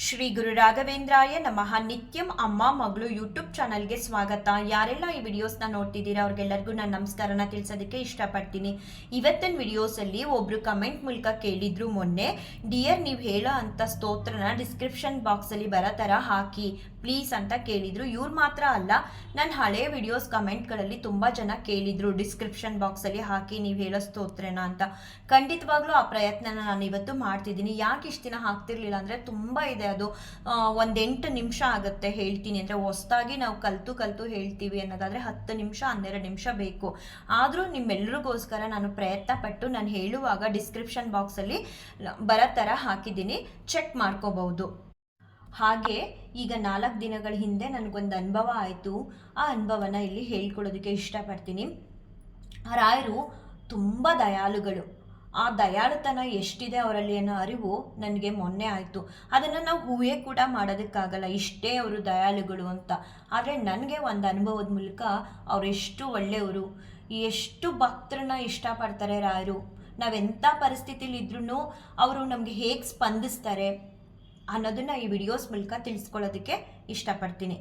ಶ್ರೀ ಗುರು ರಾಘವೇಂದ್ರಾಯ ನಮಃ. ನಿತ್ಯಂ ಅಮ್ಮ ಮಗಳು ಯೂಟ್ಯೂಬ್ ಚಾನಲ್ಗೆ ಸ್ವಾಗತ. ಯಾರೆಲ್ಲ ಈ ವಿಡಿಯೋಸ್ನ ನೋಡ್ತಿದ್ದೀರಾ ಅವ್ರಿಗೆಲ್ಲರಿಗೂ ನಾನು ನಮಸ್ಕಾರನ ತಿಳಿಸೋದಕ್ಕೆ ಇಷ್ಟಪಡ್ತೀನಿ. ಇವತ್ತಿನ ವಿಡಿಯೋಸಲ್ಲಿ ಒಬ್ರು ಕಮೆಂಟ್ ಮೂಲಕ ಕೇಳಿದ್ರು ಮೊನ್ನೆ, ಡಿಯರ್ ನೀವು ಹೇಳೋ ಅಂಥ ಸ್ತೋತ್ರನ ಡಿಸ್ಕ್ರಿಪ್ಷನ್ ಬಾಕ್ಸಲ್ಲಿ ಬರೋ ಥರ ಹಾಕಿ, ಪ್ಲೀಸ್ ಅಂತ ಕೇಳಿದ್ರು. ಇವ್ರು ಮಾತ್ರ ಅಲ್ಲ ನನ್ನ ಹಳೆಯ ವಿಡಿಯೋಸ್ ಕಮೆಂಟ್ಗಳಲ್ಲಿ ತುಂಬ ಜನ ಕೇಳಿದ್ರು, ಡಿಸ್ಕ್ರಿಪ್ಷನ್ ಬಾಕ್ಸಲ್ಲಿ ಹಾಕಿ ನೀವು ಹೇಳೋ ಸ್ತೋತ್ರನ ಅಂತ. ಖಂಡಿತವಾಗ್ಲೂ ಆ ಪ್ರಯತ್ನನ ನಾನು ಇವತ್ತು ಮಾಡ್ತಿದ್ದೀನಿ. ಯಾಕೆ ಇಷ್ಟು ದಿನ ಹಾಕ್ತಿರ್ಲಿಲ್ಲ ಅಂದರೆ ತುಂಬ ಇದೆ. ಅದು ಒಂದು ಎಂಟು ನಿಮಿಷ ಆಗುತ್ತೆ ಹೇಳ್ತೀನಿ. ಅಂದರೆ ಹೊಸ್ದಾಗಿ ನಾವು ಕಲ್ತು ಕಲ್ತು ಹೇಳ್ತೀವಿ ಅನ್ನೋದಾದರೆ ಹತ್ತು ನಿಮಿಷ, ಹನ್ನೆರಡು ನಿಮಿಷ ಬೇಕು. ಆದರೂ ನಿಮ್ಮೆಲ್ರಿಗೋಸ್ಕರ ನಾನು ಪ್ರಯತ್ನ ಪಟ್ಟು ನಾನು ಹೇಳುವಾಗ ಡಿಸ್ಕ್ರಿಪ್ಷನ್ ಬಾಕ್ಸಲ್ಲಿ ಬರೋ ಥರ ಹಾಕಿದ್ದೀನಿ. ಚೆಕ್ ಮಾಡ್ಕೋಬಹುದು ಹಾಗೆ ಈಗ ನಾಲ್ಕು ದಿನಗಳ ಹಿಂದೆ ನನಗೊಂದು ಅನುಭವ ಆಯಿತು. ಆ ಅನುಭವನ ಇಲ್ಲಿ ಹೇಳ್ಕೊಳ್ಳೋದಕ್ಕೆ ಇಷ್ಟಪಡ್ತೀನಿ. ರಾಯರು ತುಂಬ ದಯಾಳುಗಳು. ಆ ದಯಾಳುತನ ಎಷ್ಟಿದೆ ಅವರಲ್ಲಿ ಅನ್ನೋ ಅರಿವು ನನಗೆ ಮೊನ್ನೆ ಆಯಿತು. ಅದನ್ನು ನಾವು ಹೂವೇ ಕೂಡ ಮಾಡೋದಕ್ಕಾಗಲ್ಲ, ಇಷ್ಟೇ ಅವರು ದಯಾಳುಗಳು ಅಂತ. ಆದರೆ ನನಗೆ ಒಂದು ಅನುಭವದ ಮೂಲಕ ಅವರೆಷ್ಟು ಒಳ್ಳೆಯವರು, ಎಷ್ಟು ಭಕ್ತರನ್ನ ಇಷ್ಟಪಡ್ತಾರೆ ರಾಯರು. ನಾವೆಂಥ ಪರಿಸ್ಥಿತಿಲಿ ಇದ್ರೂ ಅವರು ನಮಗೆ ಹೇಗೆ ಸ್ಪಂದಿಸ್ತಾರೆ ಅನ್ನೋದನ್ನ ಈ ವಿಡಿಯೋಸ್ ಮೂಲಕ ತಿಳಿಸ್ಕೊಳ್ಳೋದಕ್ಕೆ ಇಷ್ಟಪಡ್ತೀನಿ.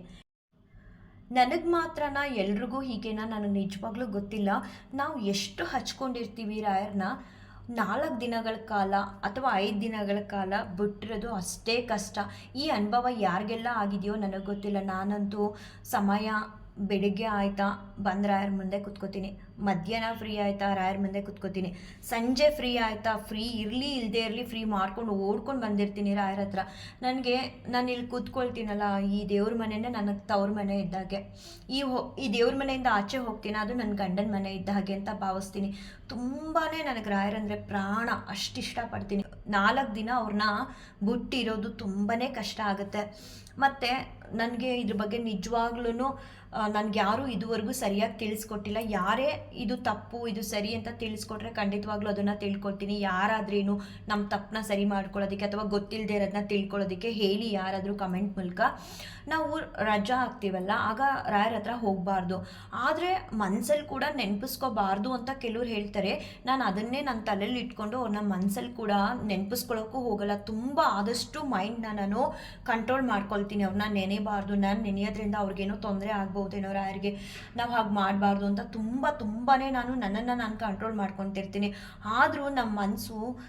ನನಗೆ ಮಾತ್ರನ ಎಲ್ರಿಗೂ ಹೀಗೇನ ನನಗೆ ನಿಜವಾಗ್ಲೂ ಗೊತ್ತಿಲ್ಲ. ನಾವು ಎಷ್ಟು ಹಚ್ಕೊಂಡಿರ್ತೀವಿ ರಾಯರ್ನ ನಾಲ್ಕು ದಿನಗಳ ಕಾಲ ಅಥವಾ ಐದು ದಿನಗಳ ಕಾಲ ಬಿಟ್ಟಿರೋದು ಅಷ್ಟೇ ಕಷ್ಟ. ಈ ಅನುಭವ ಯಾರಿಗೆಲ್ಲ ಆಗಿದೆಯೋ ನನಗೆ ಗೊತ್ತಿಲ್ಲ. ನಾನಂತೂ ಸಮಯ, ಬೆಳಿಗ್ಗೆ ಆಯಿತಾ ಬಂದ್ರೆ ಯಾರ ಮುಂದೆ ಕುತ್ಕೋತೀನಿ. ಮಧ್ಯಾಹ್ನ ಫ್ರೀ ಆಯಿತಾ? ರಾಯರ್ ಮುಂದೆ ಕುತ್ಕೋತೀನಿ. ಸಂಜೆ ಫ್ರೀ ಆಯಿತಾ? ಫ್ರೀ ಇರಲಿ ಇಲ್ಲದೆ ಇರಲಿ ಫ್ರೀ ಮಾಡ್ಕೊಂಡು ಓಡ್ಕೊಂಡು ಬಂದಿರ್ತೀನಿ ರಾಯರ ಹತ್ರ. ನನಗೆ, ನಾನು ಇಲ್ಲಿ ಕೂತ್ಕೊಳ್ತೀನಲ್ಲ, ಈ ದೇವ್ರ ಮನೆಯೇ ನನಗೆ ತವ್ರ ಮನೆ ಇದ್ದಾಗೆ. ಈ ಹೋ, ಈ ದೇವ್ರ ಮನೆಯಿಂದ ಆಚೆ ಹೋಗ್ತೀನಿ, ಅದು ನನ್ನ ಗಂಡನ ಮನೆ ಇದ್ದ ಹಾಗೆ ಅಂತ ಭಾವಿಸ್ತೀನಿ. ತುಂಬಾ ನನಗೆ ರಾಯರಂದರೆ ಪ್ರಾಣ, ಅಷ್ಟು ಇಷ್ಟಪಡ್ತೀನಿ. ನಾಲ್ಕು ದಿನ ಅವ್ರನ್ನ ಬುಟ್ಟಿರೋದು ತುಂಬಾ ಕಷ್ಟ ಆಗುತ್ತೆ. ಮತ್ತು ನನಗೆ ಇದ್ರ ಬಗ್ಗೆ ನಿಜವಾಗ್ಲೂ ನನಗೆ ಯಾರೂ ಇದುವರೆಗೂ ಸರಿಯಾಗಿ ತಿಳಿಸ್ಕೊಟ್ಟಿಲ್ಲ. ಯಾರೇ ಇದು ತಪ್ಪು, ಇದು ಸರಿ ಅಂತ ತಿಳಿಸ್ಕೊಟ್ರೆ ಖಂಡಿತವಾಗ್ಲೂ ಅದನ್ನು ತಿಳ್ಕೊಳ್ತೀನಿ. ಯಾರಾದ್ರೇನು ನಮ್ಮ ತಪ್ಪನ್ನ ಸರಿ ಮಾಡ್ಕೊಳ್ಳೋದಕ್ಕೆ ಅಥವಾ ಗೊತ್ತಿಲ್ಲದೆ ಇರೋದನ್ನ ತಿಳ್ಕೊಳ್ಳೋದಕ್ಕೆ ಹೇಳಿ ಯಾರಾದರೂ ಕಮೆಂಟ್ ಮೂಲಕ. ನಾವು ರಜಾ ಹಾಕ್ತೀವಲ್ಲ, ಆಗ ರಾಯರ ಹತ್ರ ಹೋಗಬಾರ್ದು. ಆದರೆ ಮನಸ್ಸಲ್ಲಿ ಕೂಡ ನೆನಪಿಸ್ಕೋಬಾರ್ದು ಅಂತ ಕೆಲವ್ರು ಹೇಳ್ತಾರೆ. ನಾನು ಅದನ್ನೇ ನನ್ನ ತಲೆಯಲ್ಲಿ ಇಟ್ಕೊಂಡು ಅವ್ರನ್ನ ಮನಸ್ಸಲ್ಲಿ ಕೂಡ ನೆನಪಿಸ್ಕೊಳ್ಳೋಕ್ಕೂ ಹೋಗಲ್ಲ. ತುಂಬ ಆದಷ್ಟು ಮೈಂಡ್ನ ನಾನು ಕಂಟ್ರೋಲ್ ಮಾಡ್ಕೊಳ್ತೀನಿ. ಅವ್ರನ್ನ ನೆನೆಬಾರ್ದು. ನಾನು ನೆನೆಯೋದ್ರಿಂದ ಅವ್ರಿಗೇನೋ ತೊಂದರೆ ಆಗ್ಬೋದೇನೋ ರಾಯರಿಗೆ. ನಾವು ಹಾಗೆ ಮಾಡಬಾರ್ದು ಅಂತ ತುಂಬ, ತುಂಬಾ ನಾನು ನನ್ನನ್ನು ನಾನು ಕಂಟ್ರೋಲ್ ಮಾಡ್ಕೊತಿರ್ತೀನಿ. ಆದರೂ ನಮ್ಮ ಮನಸ್ಸು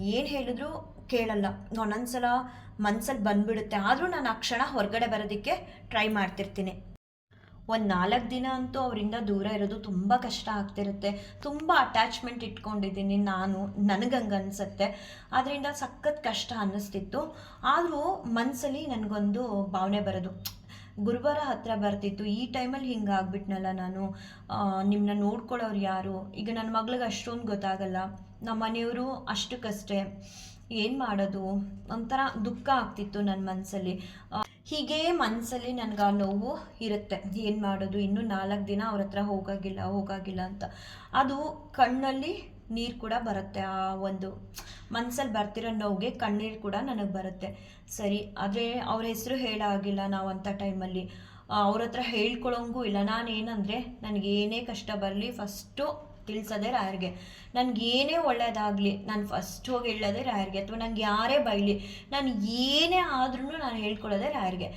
ಏನು ಹೇಳಿದ್ರು ಕೇಳಲ್ಲ. ಒಂದೊಂದ್ಸಲ ಮನಸ್ಸಲ್ಲಿ ಬಂದ್ಬಿಡುತ್ತೆ. ಆದರೂ ನಾನು ಆ ಕ್ಷಣ ಹೊರಗಡೆ ಬರೋದಕ್ಕೆ ಟ್ರೈ ಮಾಡ್ತಿರ್ತೀನಿ. ಒಂದು ನಾಲ್ಕು ದಿನ ಅಂತೂ ಅವರಿಂದ ದೂರ ಇರೋದು ತುಂಬ ಕಷ್ಟ ಆಗ್ತಿರುತ್ತೆ. ತುಂಬ ಅಟ್ಯಾಚ್ಮೆಂಟ್ ಇಟ್ಕೊಂಡಿದ್ದೀನಿ ನಾನು. ನನಗಂಗೆ ಅನಿಸುತ್ತೆ ಅದರಿಂದ ಸಖತ್ ಕಷ್ಟ ಅನ್ನಿಸ್ತಿತ್ತು. ಆದರೂ ಮನಸ್ಸಲ್ಲಿ ನನಗೊಂದು ಭಾವನೆ ಬರೋದು. ಗುರುವಾರ ಹತ್ರ ಬರ್ತಿತ್ತು. ಈ ಟೈಮಲ್ಲಿ ಹಿಂಗೆ ಆಗ್ಬಿಟ್ನಲ್ಲ ನಾನು ನಿಮ್ಮನ್ನ ನೋಡ್ಕೊಳ್ಳೋರು ಯಾರು? ಈಗ ನನ್ನ ಮಗಳಿಗೆ ಅಷ್ಟೊಂದು ಗೊತ್ತಾಗಲ್ಲ. ನಮ್ಮ ಮನೆಯವರು ಅಷ್ಟಕ್ಕಷ್ಟೇ. ಏನು ಮಾಡೋದು? ಒಂಥರ ದುಃಖ ಆಗ್ತಿತ್ತು ನನ್ನ ಮನಸ್ಸಲ್ಲಿ ಹೀಗೆ ಮನಸ್ಸಲ್ಲಿ ನನಗೆ ಆ ನೋವು ಇರುತ್ತೆ. ಏನು ಮಾಡೋದು? ಇನ್ನೂ ನಾಲ್ಕು ದಿನ ಅವ್ರ ಹತ್ರ ಹೋಗಾಗಿಲ್ಲ ಹೋಗಾಗಿಲ್ಲ ಅಂತ. ಅದು ಕಣ್ಣಲ್ಲಿ ನೀರು ಕೂಡ ಬರುತ್ತೆ ಆ ಒಂದು ಮನಸ್ಸಲ್ಲಿ ಬರ್ತಿರೋ ನೋವಿಗೆ ಕಣ್ಣೀರು ಕೂಡ ನನಗೆ ಬರುತ್ತೆ. ಸರಿ, ಆದರೆ ಅವ್ರ ಹೆಸರು ಹೇಳಾಗಿಲ್ಲ ನಾವು ಅಂಥ ಟೈಮಲ್ಲಿ. ಅವ್ರ ಹತ್ರ ಹೇಳ್ಕೊಳ್ಳೋಂಗೂ ಇಲ್ಲ. ನಾನು ಏನಂದರೆ ನನಗೆ ಏನೇ ಕಷ್ಟ ಬರಲಿ ಫಸ್ಟು ತಿಳಿಸೋದೇ ರಾಯರ್ಗೆ. ನನಗೆ ಏನೇ ಒಳ್ಳೇದಾಗಲಿ, ನಾನು ಫಸ್ಟ್ ಹೋಗಿ ಹೇಳೋದೇ ರಾಯರ್ಗೆ. ಅಥವಾ ನನಗೆ ಯಾರೇ ಬೈಲಿ, ನಾನು ಏನೇ ಆದ್ರೂ ನಾನು ಹೇಳ್ಕೊಳ್ಳೋದೇ ರಾಯರ್ಗೆ.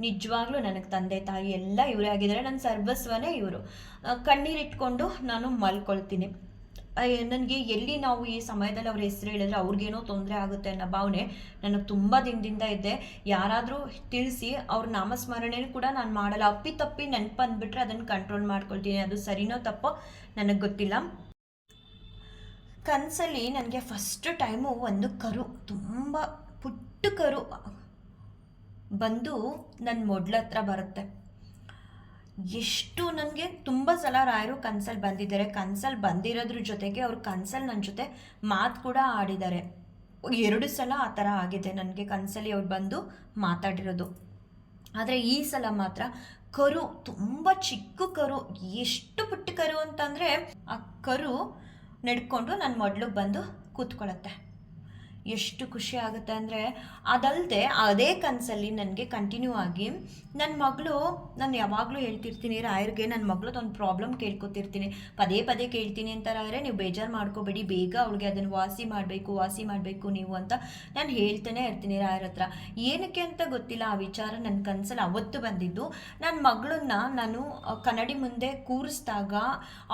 ನಿಜವಾಗ್ಲೂ ನನಗೆ ತಂದೆ, ತಾಯಿ ಎಲ್ಲ ಇವರೇ ಆಗಿದ್ದಾರೆ. ನನ್ನ ಸರ್ವಸ್ವನೇ ಇವರು. ಕಣ್ಣೀರಿಟ್ಕೊಂಡು ನಾನು ಮಲ್ಕೊಳ್ತೀನಿ. ನನಗೆ ಎಲ್ಲಿ ನಾವು ಈ ಸಮಯದಲ್ಲಿ ಅವ್ರ ಹೆಸರು ಹೇಳಿದ್ರೆ ಅವ್ರಿಗೇನೋ ತೊಂದರೆ ಆಗುತ್ತೆ ಅನ್ನೋ ಭಾವನೆ ನನಗೆ ತುಂಬ ದಿನದಿಂದ ಇದೆ. ಯಾರಾದರೂ ತಿಳಿಸಿ ಅವ್ರ ನಾಮಸ್ಮರಣೆನೂ ಕೂಡ ನಾನು ಮಾಡಲ್ಲ. ಅಪ್ಪಿ ತಪ್ಪಿ ನೆನಪು ಅಂದ್ಬಿಟ್ರೆ ಅದನ್ನು ಕಂಟ್ರೋಲ್ ಮಾಡ್ಕೊಳ್ತೀನಿ. ಅದು ಸರಿನೋ ತಪ್ಪೋ ನನಗೆ ಗೊತ್ತಿಲ್ಲ. ಕನಸಲ್ಲಿ ನನಗೆ ಫಸ್ಟ್ ಟೈಮು ಒಂದು ಕರು, ತುಂಬ ಪುಟ್ಟ ಕರು ಬಂದು ನನ್ನ ಮೊಡ್ಲ ಹತ್ರ ಬರುತ್ತೆ. ಎಷ್ಟು ನನಗೆ ತುಂಬ ಸಲ ರಾಯರು ಕನ್ಸಲ್ಲಿ ಬಂದಿದ್ದಾರೆ ಕನ್ಸಲ್ಲಿ ಬಂದಿರೋದ್ರ ಜೊತೆಗೆ ಅವ್ರು ಕನ್ಸಲ್ಲಿ ನನ್ನ ಜೊತೆ ಮಾತು ಕೂಡ ಆಡಿದ್ದಾರೆ. ಎರಡು ಸಲ ಆ ಥರ ಆಗಿದೆ ನನಗೆ ಕನ್ಸಲ್ಲಿ ಅವ್ರು ಬಂದು ಮಾತಾಡಿರೋದು. ಆದರೆ ಈ ಸಲ ಮಾತ್ರ ಕರು, ತುಂಬ ಚಿಕ್ಕ ಕರು, ಎಷ್ಟು ಪುಟ್ಟ ಕರು ಅಂತಂದರೆ ಆ ಕರು ನಡ್ಕೊಂಡು ನನ್ನ ಮೊದಲು ಬಂದು ಕೂತ್ಕೊಳ್ಳುತ್ತೆ ಎಷ್ಟು ಖುಷಿ ಆಗುತ್ತೆ ಅಂದರೆ ಅದಲ್ಲದೆ ಅದೇ ಕನಸಲ್ಲಿ ನನಗೆ ಕಂಟಿನ್ಯೂ ಆಗಿ ನನ್ನ ಮಗಳು, ನಾನು ಯಾವಾಗಲೂ ಹೇಳ್ತಿರ್ತೀನಿ, ರಾಯರ್ಗೆ ನನ್ನ ಮಗಳದೊಂದು ಪ್ರಾಬ್ಲಮ್ ಕೇಳ್ಕೊತಿರ್ತೀನಿ. ಪದೇ ಪದೇ ಕೇಳ್ತೀನಿ ಅಂತ ರಾಯರೇ ನೀವು ಬೇಜಾರು ಮಾಡ್ಕೋಬೇಡಿ, ಬೇಗ ಅವಳಿಗೆ ಅದನ್ನು ವಾಸಿ ಮಾಡಬೇಕು ವಾಸಿ ಮಾಡಬೇಕು ನೀವು ಅಂತ ನಾನು ಹೇಳ್ತಾನೆ ಇರ್ತೀನಿ ರಾಯರ ಹತ್ರ. ಏನಕ್ಕೆ ಅಂತ ಗೊತ್ತಿಲ್ಲ, ಆ ವಿಚಾರ ನನ್ನ ಕನಸಲ್ಲಿ ಅವತ್ತು ಬಂದಿದ್ದು. ನನ್ನ ಮಗಳನ್ನ ನಾನು ಕನ್ನಡಿ ಮುಂದೆ ಕೂರಿಸಿದಾಗ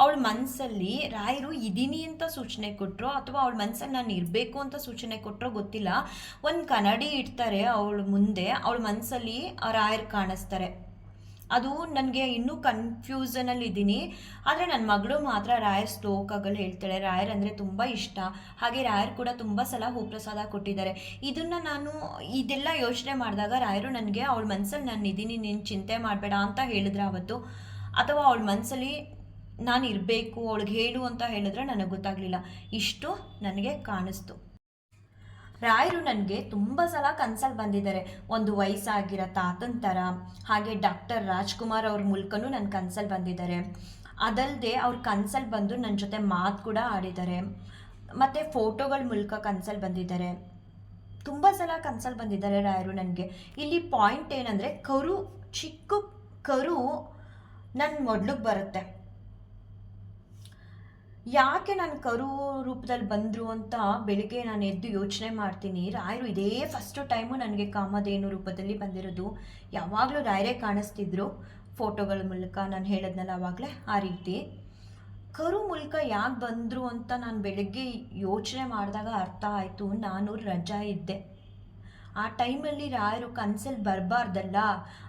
ಅವಳ ಮನಸ್ಸಲ್ಲಿ ರಾಯರು ಇದ್ದೀನಿ ಅಂತ ಸೂಚನೆ ಕೊಟ್ಟರು ಅಥವಾ ಅವಳ ಮನಸ್ಸಲ್ಲಿ ನಾನು ಇರಬೇಕು ಅಂತ ಸೂಚನೆ ಕೊಟ್ಟರೋ ಗೊತ್ತಿಲ್ಲ. ಒಂದು ಕನ್ನಡಿ ಇಡ್ತಾರೆ ಅವಳ ಮುಂದೆ, ಅವಳ ಮನಸ್ಸಲ್ಲಿ ರಾಯರ್ ಕಾಣಿಸ್ತಾರೆ. ಅದು ನನಗೆ ಇನ್ನೂ ಕನ್ಫ್ಯೂಸನಲ್ಲಿ ಇದ್ದೀನಿ. ಆದರೆ ನನ್ನ ಮಗಳು ಮಾತ್ರ ರಾಯರ್ ಶ್ಲೋಕಗಳು ಹೇಳ್ತಾಳೆ. ರಾಯರ್ ಅಂದರೆ ತುಂಬ ಇಷ್ಟ. ಹಾಗೆ ರಾಯರ್ ಕೂಡ ತುಂಬ ಸಲ ಹೂಪ್ರಸಾದ ಕೊಟ್ಟಿದ್ದಾರೆ. ಇದನ್ನು ನಾನು ಇದೆಲ್ಲ ಯೋಚನೆ ಮಾಡಿದಾಗ ರಾಯರು ನನಗೆ, ಅವಳ ಮನಸ್ಸಲ್ಲಿ ನಾನು ಇದ್ದೀನಿ, ನೀನು ಚಿಂತೆ ಮಾಡಬೇಡ ಅಂತ ಹೇಳಿದ್ರೆ ಅವತ್ತು ಅಥವಾ ಅವಳ ಮನಸ್ಸಲ್ಲಿ ನಾನು ಇರಬೇಕು, ಅವಳಿಗೆ ಹೇಳು ಅಂತ ಹೇಳಿದ್ರೆ ನನಗೆ ಗೊತ್ತಾಗಲಿಲ್ಲ. ಇಷ್ಟು ನನಗೆ ಕಾಣಿಸ್ತು. ರಾಯರು ನನಗೆ ತುಂಬ ಸಲ ಕನ್ಸಲ್ಲಿ ಬಂದಿದ್ದಾರೆ. ಒಂದು ವಯಸ್ಸಾಗಿರೋ ತಾತನ ಥರ ಹಾಗೆ ಡಾಕ್ಟರ್ ರಾಜ್ಕುಮಾರ್ ಅವ್ರ ಮೂಲಕನೂ ನನ್ನ ಕನ್ಸಲ್ ಬಂದಿದ್ದಾರೆ. ಅದಲ್ಲದೆ ಅವ್ರ ಕನ್ಸಲ್ ಬಂದು ನನ್ನ ಜೊತೆ ಮಾತು ಕೂಡ ಆಡಿದ್ದಾರೆ. ಮತ್ತು ಫೋಟೋಗಳ ಮೂಲಕ ಕನ್ಸಲ್ ಬಂದಿದ್ದಾರೆ. ತುಂಬ ಸಲ ಕನ್ಸಲ್ ಬಂದಿದ್ದಾರೆ ರಾಯರು ನನಗೆ. ಇಲ್ಲಿ ಪಾಯಿಂಟ್ ಏನಂದರೆ ಕರು, ಚಿಕ್ಕ ಕರು ನನ್ನ ಮೊದಲಿಗೆ ಬರುತ್ತೆ. ಯಾಕೆ ನಾನು ಕರು ರೂಪದಲ್ಲಿ ಬಂದರು ಅಂತ ಬೆಳಿಗ್ಗೆ ನಾನು ಎದ್ದು ಯೋಚನೆ ಮಾಡ್ತೀನಿ. ರಾಯರು ಇದೇ ಫಸ್ಟು ಟೈಮು ನನಗೆ ಕಾಮಧೇನು ರೂಪದಲ್ಲಿ ಬಂದಿರೋದು. ಯಾವಾಗಲೂ ರಾಯರೇ ಕಾಣಿಸ್ತಿದ್ರು ಫೋಟೋಗಳ ಮೂಲಕ ನಾನು ಹೇಳೋದ್ನಲ್ಲ ಆವಾಗಲೇ ಆ ರೀತಿ. ಕರು ಮೂಲಕ ಯಾಕೆ ಬಂದರು ಅಂತ ನಾನು ಬೆಳಗ್ಗೆ ಯೋಚನೆ ಮಾಡಿದಾಗ ಅರ್ಥ ಆಯಿತು. ನಾನು ರಜಾ ಇದ್ದೆ. ಆ ಟೈಮಲ್ಲಿ ರಾಯರು ಕನಸಲ್ಲಿ ಬರಬಾರ್ದಲ್ಲ,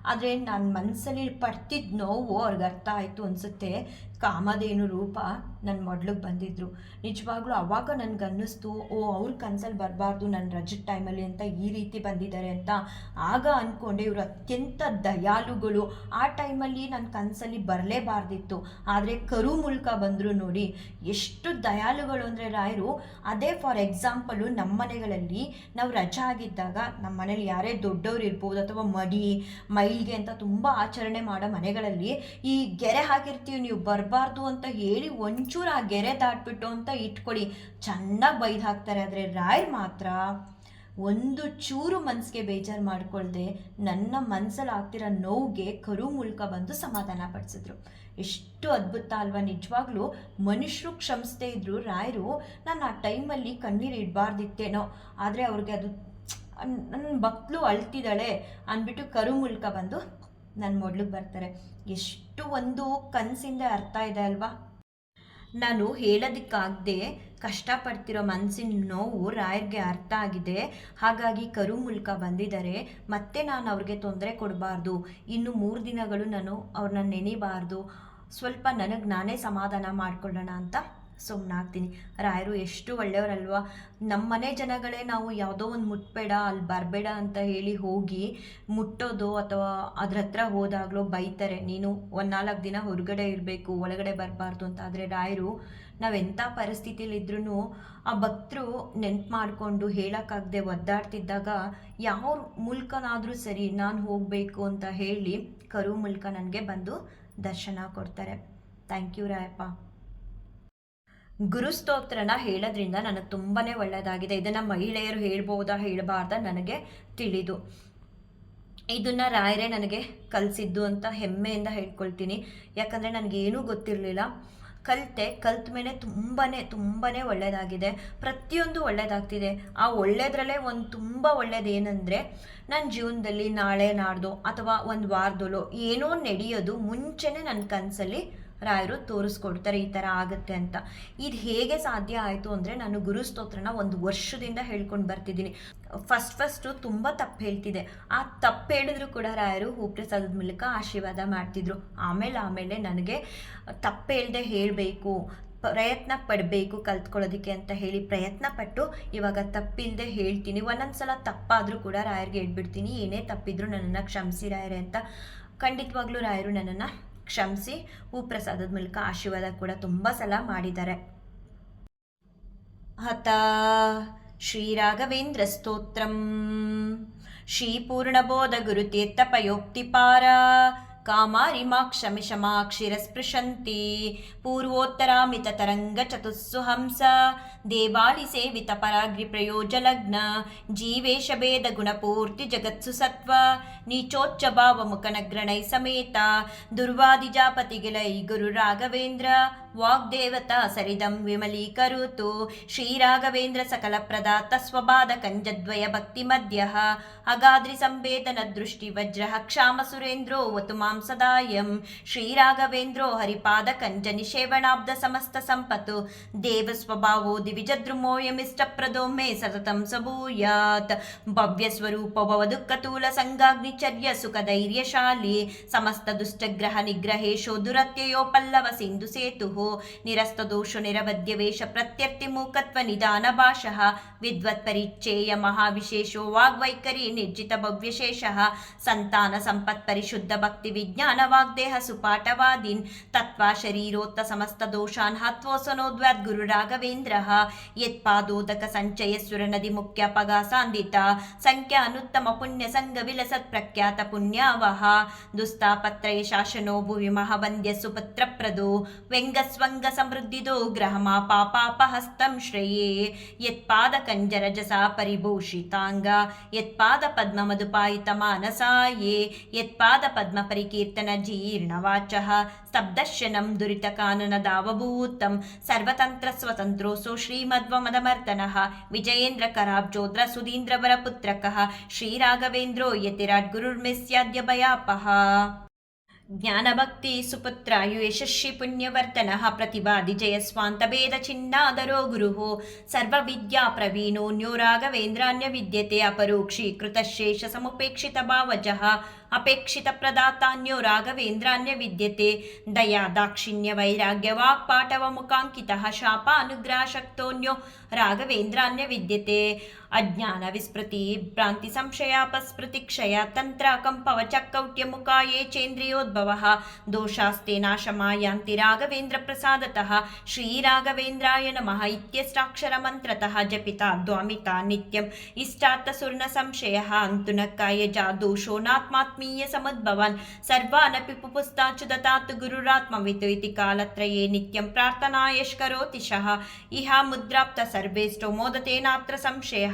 ಆದರೆ ನಾನು ಮನಸ್ಸಲ್ಲಿ ಪಡ್ತಿದ್ದ ನೋವು ಅವ್ರಿಗೆ ಅರ್ಥ ಆಯಿತು ಅನಿಸುತ್ತೆ. ಕಾಮಧೇನು ರೂಪ ನನ್ನ ಮೊಡ್ಲಿಗೆ ಬಂದಿದ್ದರು ನಿಜವಾಗ್ಲೂ ಅವಾಗ ನನಗೆ ಅನ್ನಿಸ್ತು ಓ, ಅವ್ರ ಕನಸಲ್ಲಿ ಬರಬಾರ್ದು ನನ್ನ ರಜದ ಟೈಮಲ್ಲಿ ಅಂತ ಈ ರೀತಿ ಬಂದಿದ್ದಾರೆ ಅಂತ ಆಗ ಅಂದ್ಕೊಂಡೆ ಇವರು ಅತ್ಯಂತ ದಯಾಳುಗಳು. ಆ ಟೈಮಲ್ಲಿ ನನ್ನ ಕನಸಲ್ಲಿ ಬರಲೇಬಾರ್ದಿತ್ತು. ಆದರೆ ಕರು ಮೂಲಕ ಬಂದರು ನೋಡಿ, ಎಷ್ಟು ದಯಾಳುಗಳು ಅಂದರೆ ರಾಯರು, ಅದೇ ಫಾರ್ ಎಕ್ಸಾಂಪಲು ನಮ್ಮ ಮನೆಗಳಲ್ಲಿ ನಾವು ರಜಾ ಆಗಿದ್ದಾಗ ನಮ್ಮ ಮನೇಲಿ ಯಾರೇ ದೊಡ್ಡವ್ರು ಇರ್ಬೋದು ಅಥವಾ ಮಡಿ, ಮೈಲ್ಗೆ ಅಂತ ತುಂಬ ಆಚರಣೆ ಮಾಡೋ ಮನೆಗಳಲ್ಲಿ ಈ ಗೆರೆ ಹಾಕಿರ್ತೀವಿ ನೀವು ಬರಬಾರ್ದು ಅಂತ ಹೇಳಿ ಒಂಚೂರು ಆ ಗೆರೆ ದಾಟ್ಬಿಟ್ಟು ಅಂತ ಇಟ್ಕೊಳ್ಳಿ. ಚೆನ್ನಾಗಿ ಬೈದು ಹಾಕ್ತಾರೆ, ಆದರೆ ರಾಯರ್ ಮಾತ್ರ ಒಂದು ಚೂರು ಮನಸ್ಸಿಗೆ ಬೇಜಾರು ಮಾಡ್ಕೊಳ್ದೆ ನನ್ನ ಮನಸ್ಸಲ್ಲಿ ಆಗ್ತಿರೋ ನೋವಿಗೆ ಕರು ಮೂಲಕ ಬಂದು ಸಮಾಧಾನ ಪಡಿಸಿದ್ರು. ಎಷ್ಟು ಅದ್ಭುತ ಅಲ್ವಾ, ನಿಜವಾಗ್ಲೂ ಮನುಷ್ಯರು ಕ್ಷಮಿಸ್ದೇ ಇದ್ರು, ರಾಯರು ನಾನು ಆ ಟೈಮಲ್ಲಿ ಕಣ್ಣೀರು ಇಡಬಾರ್ದಿತ್ತೇನೋ, ಆದರೆ ಅವ್ರಿಗೆ ಅದು ನನ್ನ ಮಕ್ಕಳು ಅಳ್ತಿದ್ದಾಳೆ ಅಂದ್ಬಿಟ್ಟು ಕರು ಮೂಲಕ ಬಂದು ನನ್ನ ಮೊಡ್ಲಿಗೆ ಬರ್ತಾರೆ. ಎಷ್ಟು ಒಂದು ಕನಸಿಂದ ಅರ್ಥ ಇದೆ ಅಲ್ವಾ? ನಾನು ಹೇಳೋದಕ್ಕಾಗದೆ ಕಷ್ಟಪಡ್ತಿರೋ ಮನಸ್ಸಿನ ನೋವು ರಾಯರ್ಗೆ ಅರ್ಥ ಆಗಿದೆ. ಹಾಗಾಗಿ ಕರು ಮೂಲಕ ಬಂದಿದ್ದಾರೆ ಮತ್ತೆ ನಾನು ಅವ್ರಿಗೆ ತೊಂದರೆ ಕೊಡಬಾರ್ದು. ಇನ್ನು ಮೂರು ದಿನಗಳು ನಾನು ಅವ್ರನ್ನ ನೆನಿಬಾರ್ದು. ಸ್ವಲ್ಪ ನನಗೆ ನಾನೇ ಸಮಾಧಾನ ಮಾಡ್ಕೊಳ್ಳೋಣ ಅಂತ ಸುಮ್ಮನಾಗ್ತೀನಿ ರಾಯರು ಎಷ್ಟು ಒಳ್ಳೆಯವರಲ್ವಾ? ನಮ್ಮ ಮನೆ ಜನಗಳೇ ನಾವು ಯಾವುದೋ ಒಂದು ಮುಟ್ಬೇಡ, ಅಲ್ಲಿ ಬರಬೇಡ ಅಂತ ಹೇಳಿ ಹೋಗಿ ಮುಟ್ಟೋದು ಅಥವಾ ಅದ್ರ ಹತ್ರ ಹೋದಾಗಲೂ ಬೈತಾರೆ. ನೀನು ಒಂದು ನಾಲ್ಕು ದಿನ ಹೊರಗಡೆ ಇರಬೇಕು, ಒಳಗಡೆ ಬರಬಾರ್ದು ಅಂತ. ಆದರೆ ರಾಯರು ನಾವೆಂಥ ಪರಿಸ್ಥಿತಿಲಿದ್ರೂ ಆ ಭಕ್ತರು ನೆನ್ಪು ಮಾಡಿಕೊಂಡು ಹೇಳೋಕ್ಕಾಗದೆ ಒದ್ದಾಡ್ತಿದ್ದಾಗ ಯಾವ ಮೂಲಕನಾದರೂ ಸರಿ ನಾನು ಹೋಗಬೇಕು ಅಂತ ಹೇಳಿ ಕರು ಮೂಲಕ ನನಗೆ ಬಂದು ದರ್ಶನ ಕೊಡ್ತಾರೆ. Thank you Rayappa. ಗುರುಸ್ತೋತ್ರನ ಹೇಳೋದ್ರಿಂದ ನನಗೆ ತುಂಬಾ ಒಳ್ಳೆಯದಾಗಿದೆ ಇದನ್ನು ಮಹಿಳೆಯರು ಹೇಳ್ಬೋದಾ, ಹೇಳಬಾರ್ದ ನನಗೆ ತಿಳಿದು. ಇದನ್ನು ರಾಯರೇ ನನಗೆ ಕಲಿಸಿದ್ದು ಅಂತ ಹೆಮ್ಮೆಯಿಂದ ಹೇಳ್ಕೊಳ್ತೀನಿ. ಯಾಕಂದರೆ ನನಗೇನೂ ಗೊತ್ತಿರಲಿಲ್ಲ. ಕಲಿತೆ, ಕಲ್ತ ಮೇಲೆ ತುಂಬಾ ತುಂಬಾ ಒಳ್ಳೆಯದಾಗಿದೆ ಪ್ರತಿಯೊಂದು ಒಳ್ಳೆಯದಾಗ್ತಿದೆ ಆ ಒಳ್ಳೆಯದ್ರಲ್ಲೇ ಒಂದು ತುಂಬ ಒಳ್ಳೆಯದು ಏನಂದರೆ ನನ್ನ ಜೀವನದಲ್ಲಿ ನಾಳೆ ನಾಡ್ದು ಅಥವಾ ಒಂದು ವಾರದಲ್ಲೋ ಏನೋ ನಡೆಯೋದು ಮುಂಚೆನೇ ನನ್ನ ಕನಸಲ್ಲಿ ರಾಯರು ತೋರಿಸ್ಕೊಡ್ತಾರೆ ಈ ಥರ ಆಗುತ್ತೆ ಅಂತ. ಇದು ಹೇಗೆ ಸಾಧ್ಯ ಆಯಿತು ಅಂದರೆ ನಾನು ಗುರು ಸ್ತೋತ್ರನ ಒಂದು ವರ್ಷದಿಂದ ಹೇಳ್ಕೊಂಡು ಬರ್ತಿದ್ದೀನಿ. ಫಸ್ಟ್ ಫಸ್ಟು ತುಂಬ ತಪ್ಪು ಹೇಳ್ತಿದೆ. ಆ ತಪ್ಪು ಹೇಳಿದ್ರು ಕೂಡ ರಾಯರು ಹೂಪ್ರಸಾದದ ಮೂಲಕ ಆಶೀರ್ವಾದ ಮಾಡ್ತಿದ್ರು. ಆಮೇಲೆ ಆಮೇಲೆ ನನಗೆ ತಪ್ಪು ಹೇಳ್ದೆ ಹೇಳಬೇಕು, ಪ್ರಯತ್ನ ಪಡಬೇಕು ಕಲ್ತ್ಕೊಳ್ಳೋದಕ್ಕೆ ಅಂತ ಹೇಳಿ ಪ್ರಯತ್ನ ಪಟ್ಟು ಇವಾಗ ತಪ್ಪಿಲ್ಲದೆ ಹೇಳ್ತೀನಿ. ಒಂದೊಂದು ಸಲ ತಪ್ಪಾದರೂ ಕೂಡ ರಾಯರಿಗೆ ಹೇಳ್ಬಿಡ್ತೀನಿ. ಏನೇ ತಪ್ಪಿದ್ರು ನನ್ನನ್ನು ಕ್ಷಮಿಸಿ ರಾಯರೇ ಅಂತ. ಖಂಡಿತವಾಗ್ಲೂ ರಾಯರು ನನ್ನನ್ನು ಕ್ಷಮಿಸಿ. ಹೂಪ್ರಸಾದದ ಮೂಲಕ ಆಶೀರ್ವಾದ ಕೂಡ ತುಂಬ ಸಲ ಮಾಡಿದ್ದಾರೆ. ಹತ ಶ್ರೀರಾಘವೇಂದ್ರ ಸ್ತೋತ್ರಂ. ಶ್ರೀಪೂರ್ಣಬೋಧ ಗುರುತೀರ್ಥಪಯೋಕ್ತಿಪಾರ कामारिमाक्षमिषमाक्षिरस्पृशन्ति पूर्वोत्तरामिततरङ्गचतुस्सुहंस देवालिसेवितपराग्रिप्रयोजलग्न जीवेशभेदगुणपूर्तिजगत्सु सत्त्व ನೀಚೋಚ್ಚಭಾವಮುಖನಗ್ರಣೈ ಸಮೇತ ದುರ್ವಾದಿಜಾಪತಿಗಿಲೈ ಗುರು ರಾಘವೇಂದ್ರ ವಾಗ್ದೇವತಾ ಸರಿದಂ ವಿಮಲೀಕರುತು ಶ್ರೀರಾಘವೇಂದ್ರ ಸಕಲ ಪ್ರದಾತ ಸ್ವಬಾಧ ಕಂಜದ್ವಯ ಭಕ್ತಿ ಮಧ್ಯ ಅಗಾದ್ರಿ ಸಂವೇದನ ದೃಷ್ಟಿ ವಜ್ರ ಕ್ಷಾಮ ಸುರೇಂದ್ರೋ ವತು మాంసదాయం శ్రీరాఘవేంద్రో హరిపాదకంఠనిషేవణాబ్ద సమస్త సంపత్ దేవస్వభావో దివిజద్రుమోయమిష్టప్రదో మే సతతం సభూయాత్ భవ్యస్వరూప భవదుఃఖతూల సంగాగ్నిచర్య సుఖధైర్యశాలి సమస్త దుష్టగ్రహ నిగ్రహేషో దురత్యయో పల్లవ సింధు సేతు నిరస్తదోషు నిరవద్య వేష ప్రత్యర్థి మూకత్వ నిదాన భాష విద్వత్పరిచ్ఛేయ మహావిశేషో వాగ్వైఖరి నిర్జిత భవ్యశేష సంతాన సంపత్ పరిశుద్ధ భక్తి ಪರಿಚ್ಛೇಯ ಮಹಾವಿಶೇಷೋ ವಾಗ್ವೈಖರಿ ನಿರ್ಜಿತ ಭವ್ಯಶೇಷ ಸಂತಾನ ಸಂಪತ್ ಪರಿಶುದ್ಧ ಭಕ್ತಿ ವಿಜ್ಞಾನ ವಾಗ್ದೇಹ ಸುಪಾಠವಾದೀನ್ ತತ್ವ ಶರೀರೋತ್ತ ಸಮಸ್ತ ದೋಷಾನ್ ಹತ್ವೋಸನೋದ್ವ್ಯಾತ್ ಗುರು ರಾಘವೇಂದ್ರ ಯತ್ಪಾದೋದಕ ಸಂಚಯ ಸುರ ನದಿ ಮುಖ್ಯ ಪಗಾಸಾಂದಿತ ಸಂಖ್ಯಾ ಅನುತ್ತಮ ಪುಣ್ಯ ಸಂಘ ವಿಲಸತ್ ಪ್ರಖ್ಯಾತ ಪುಣ್ಯಾವಹ. ದುಸ್ತಾಪತ್ರಯ ಶಾಸನೋ ಭುವಿ ಮಹಾವಂದ್ಯ ಸುಪತ್ರ ಪ್ರದೋ ವ್ಯಂಗಸ್ವಂಗ ಸಮೃದ್ಧಿದೋ ಗ್ರಹಮ ಪಾಪಾಪಹಸ್ತಂ ಶ್ರೇಯೇ. ಯತ್ಪಾದ ಕಂಜರಜಸ ಪರಿಭೂಷಿತಾಂಗ. ಯತ್ಪಾದ ಪದ್ಮ ಮಧುಪಾಯಿತ ಮಾನಸಾಯೇ. ಯತ್ಪಾದ ಪದ್ಮ ಪರಿಕೀರ್ತನ परिकीर्तनजीर्णवाचः स्तब्दशनं दुरितकाननदावभूतं सर्वतन्त्रस्वतन्त्रोऽसौ श्रीमध्वमदमर्दनः विजयेन्द्रकराब्जोद्रसुधीन्द्रवरपुत्रकः श्रीराघवेन्द्रो यतिराट् गुरुर्मिस्याद्य भयापः జ్ఞానభక్తి సుపుత్రాయు యశస్వి పుణ్యవర్తన ప్రతిభాది జయస్వాంతభేద చిన్నాదరో గురు సర్వవిద్యా ప్రవీణోన్యో రాఘవేంద్రాన్య విద్యతే అపరోక్షీకృత శేష సముపేక్షిత భావజ अपेक्षितप्रदातान्यो राघवेन्द्रान्य विद्यते दया दाक्षिण्यवैराग्यवाक्पाटवमुखाङ्कितः दाक्षिण्यवैराग्यवाक्पाटवमुकाङ्कितः राघवेन्द्रान्य विद्यते अज्ञानविस्मृति भ्रान्तिसंशयापस्मृतिक्षया तन्त्राकम्पवचकौट्यमुखा ये चेन्द्रियोद्भवः दोषास्ते नाशमा राघवेन्द्रप्रसादतः श्रीराघवेन्द्राय नमः इत्यष्टाक्षरमन्त्रतः जपिता द्वामिता नित्यम् इष्टार्थसुर्णसंशयः अन्तु जा दोषो नात्मात्म ఆత్మీయ సముద్భవాన్. సర్వానపి పుపుస్తాచ్యుదతాత్ గురురాత్మవిత్ ఇది కాలత్రయే నిత్యం ప్రార్థనాయష్కరోతి శః. ఇహ ముద్రాప్త సర్వేష్టో మోదతేనాత్ర సంశయ.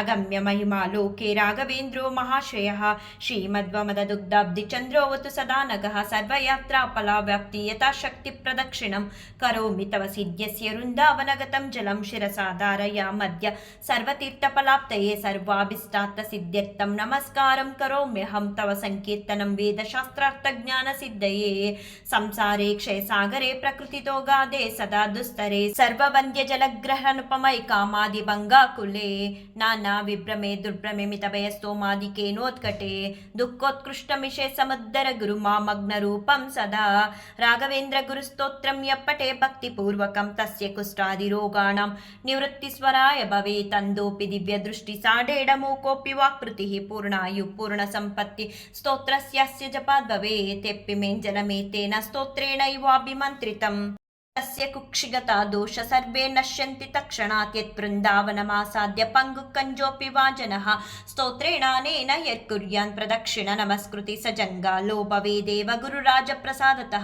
అగమ్య మహిమా లోకే రాఘవేంద్రో మహాశ్రేయ. శ్రీమద్వమదదుగ్ధాబ్ది చంద్రోవతు సదా నగ సర్వయాత్రాపలా వ్యాప్తి యథాశక్తి ప్రదక్షిణం కరోమి తవ సిద్ధ్యస్య వృందావనగతం జలం శిరసాధారయామద్య సర్వతీర్థఫలాప్తయే సర్వాభిష్టార్థ సిద్ధ్యర్థం నమస్కారం కరోమ్యహం తవ సంకీర్తనం వేదశాస్త్రార్థ సిద్ధయే సంసారే క్షయసాగరే ప్రకృతితో గాదే సదా దుస్తరే. సర్వవంద్య జలగ్రహనుపమై కామాది కులే నానా విభ్రమే దుర్భ్రమే మితభయస్తోమాదికేనోత్కటే దుఃఖోత్కృష్టమిషే సముద్దర గురు మగ్న రూపం సదా. రాఘవేంద్ర గురుస్తోత్రం ఎప్పటే భక్తిపూర్వకం. తస్య కుష్టాది రోగాణం నివృత్తి స్వరాయ భవే. తందోపి దివ్య దృష్టి సాడేడమో కోపి వాక్ృతి పూర్ణాయు పూర్ణ సంపత్తి ಮಾಮಗ್ನ ರೂಪಂ ಸದಾ ರಾಘವೇಂದ್ರ తస్య కుక్షిగత దోష సర్వే నశ్యంతి తక్షణాత్ యత్ బృందావనమాసాద్య పంగుకంజోపి వాజన స్తోత్రేణానేన యర్కుర్యాన్ ప్రదక్షిణ నమస్కృతి సజంగా లోపవేదేవ గురురాజప్రసాదత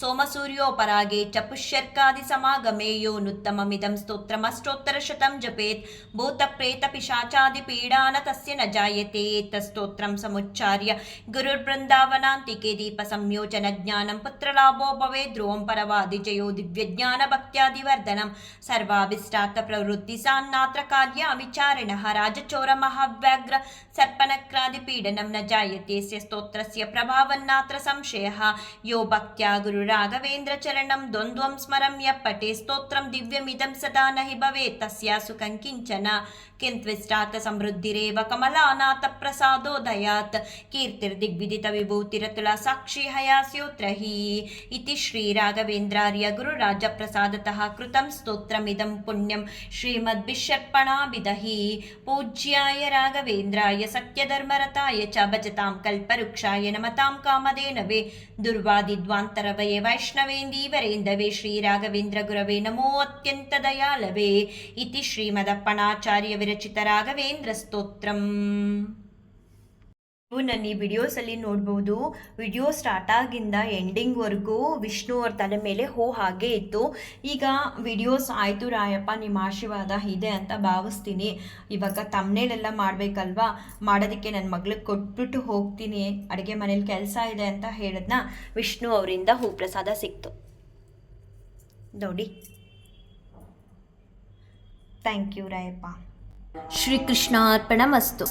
సోమసూర్యోపరాగే చ పుష్యర్కాది సమాగమే యోనుత్తమమిదం స్తోత్రమష్టోత్తరశతం జపేత్ భూతప్రేత పిశాచాది పీడాన తస్య న జాయతే తస్తోత్రం సముచ్చార్య గురుర్బృందావనాంతికే దీప సంయోజన జ్ఞానం పుత్రలాభో భవేద్ ధ్రువం పరవాది జయోది దివ్యజ్ఞానభక్త్యాదివర్ధనం సర్వాభిష్టార్థ ప్రవృత్తి సాన్నాత్ర కార్య విచారిణ రాజచోర మహావ్యాఘ్ర సర్పణక్రాది పీడనం న జాయతే స్తోత్రస్య ప్రభావన్నాత్ర సంశయ యో భక్త్యా గురు రాఘవేంద్ర చరణం ద్వంద్వం స్మరమ్య పటే స్తోత్రం దివ్యమిదం సదా నహి భవేత్ తస్యా సుఖం కించన किन्त्विष्ट्रात्समृद्धिरेव कमलानाथप्रसादोदयात् कीर्तिर्दिग्विदितविभूतिरतुलासाक्षी हया स्योत्र हि इति श्रीराघवेन्द्रार्य गुरुराजप्रसादतः कृतं स्तोत्रमिदं पुण्यं श्रीमद्भिषर्पणाभिदहि पूज्याय राघवेन्द्राय सत्यधर्मरताय च भजतां कल्पवृक्षाय नमतां कामधेनवे। दुर्वादिद्वान्तरवये वैष्णवेन्दीवरेन्दवे श्रीराघवेन्द्रगुरवे नमोऽत्यन्त दयालवे इति श्रीमदप्पणाचार्यविर ವಿರಚಿತ ರಾಘವೇಂದ್ರ ಸ್ತೋತ್ರಂ ನೀವು ನನ್ನ ಈ ವಿಡಿಯೋಸಲ್ಲಿ ನೋಡ್ಬೋದು, ವಿಡಿಯೋ ಸ್ಟಾರ್ಟ್ ಆಗಿಂದ ಎಂಡಿಂಗ್ವರೆಗೂ ವಿಷ್ಣು ಅವ್ರ ತಲೆ ಮೇಲೆ ಹೋ ಹಾಗೆ ಇತ್ತು. ಈಗ ವಿಡಿಯೋಸ್ ಆಯಿತು ರಾಯಪ್ಪ, ನಿಮ್ಮ ಆಶೀರ್ವಾದ ಇದೆ ಅಂತ ಭಾವಿಸ್ತೀನಿ. ಇವಾಗ ತಮ್ಮನೇಲೆಲ್ಲ ಮಾಡಬೇಕಲ್ವಾ? ಮಾಡೋದಕ್ಕೆ ನನ್ನ ಮಗಳಿಗೆ ಕೊಟ್ಬಿಟ್ಟು ಹೋಗ್ತೀನಿ. ಅಡುಗೆ ಮನೇಲಿ ಕೆಲಸ ಇದೆ ಅಂತ ಹೇಳಿದ್ನ ವಿಷ್ಣು ಅವರಿಂದ ಹೂ ಪ್ರಸಾದ ಸಿಕ್ತು. ನೋಡಿ. Thank you Rayappa. ஸ்ரீ கிருஷ்ணார்ப்பணமஸ்து